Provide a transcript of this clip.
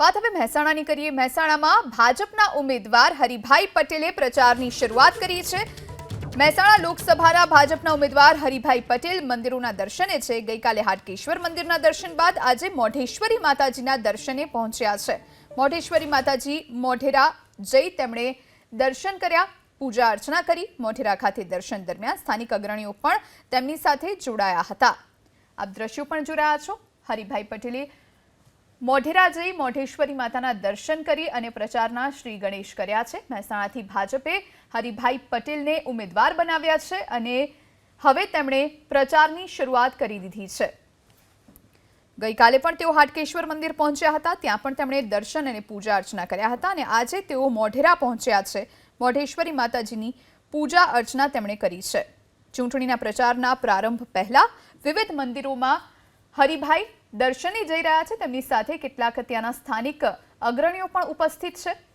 વાત હવે મહેસાણાની કરીએ. મહેસાણામાં ભાજપના ઉમેદવાર હરિભાઈ પટેલે પ્રચારની શરૂઆત કરી છે. મહેસાણા લોકસભાના ભાજપના ઉમેદવાર હરિભાઈ પટેલ મંદિરોના દર્શને છે. ગઈકાલે હાટકેશ્વર મંદિરના દર્શન બાદ આજે મોઢેશ્વરી માતાજીના દર્શને પહોંચ્યા છે. મોઢેશ્વરી માતાજી મોઢેરા જઈ તેમણે દર્શન કર્યા, પૂજા અર્ચના કરી, મોઢેરા ખાતે દર્શન દરમિયાન સ્થાનિક અગ્રણીઓ પણ તેમની સાથે જોડાયા હતા. આપ દ્રશ્યો પણ રહ્યા છો. હરિભાઈ પટેલે મોઢેરા જઈ મોઢેશ્વરી માતાના દર્શન કરી અને પ્રચારના શ્રી ગણેશ કર્યા છે. મહેસાણાથી ભાજપે હરિભાઈ પટેલને ઉમેદવાર બનાવ્યા છે અને હવે તેમણે પ્રચારની શરૂઆત કરી દીધી છે. ગઈકાલે પણ તેઓ હાટકેશ્વર મંદિર પહોંચ્યા હતા. ત્યાં પણ તેમણે દર્શન અને પૂજા અર્ચના કર્યા હતા અને આજે તેઓ મોઢેરા પહોંચ્યા છે. મોઢેશ્વરી માતાજીની પૂજા અર્ચના તેમણે કરી છે. ચૂંટણીના પ્રચારના પ્રારંભ પહેલા વિવિધ મંદિરોમાં હરિભાઈ દર્શને જઈ રહ્યા છે. તેમની સાથે કેટલાક ત્યાંના સ્થાનિક અગ્રણીઓ પણ ઉપસ્થિત છે.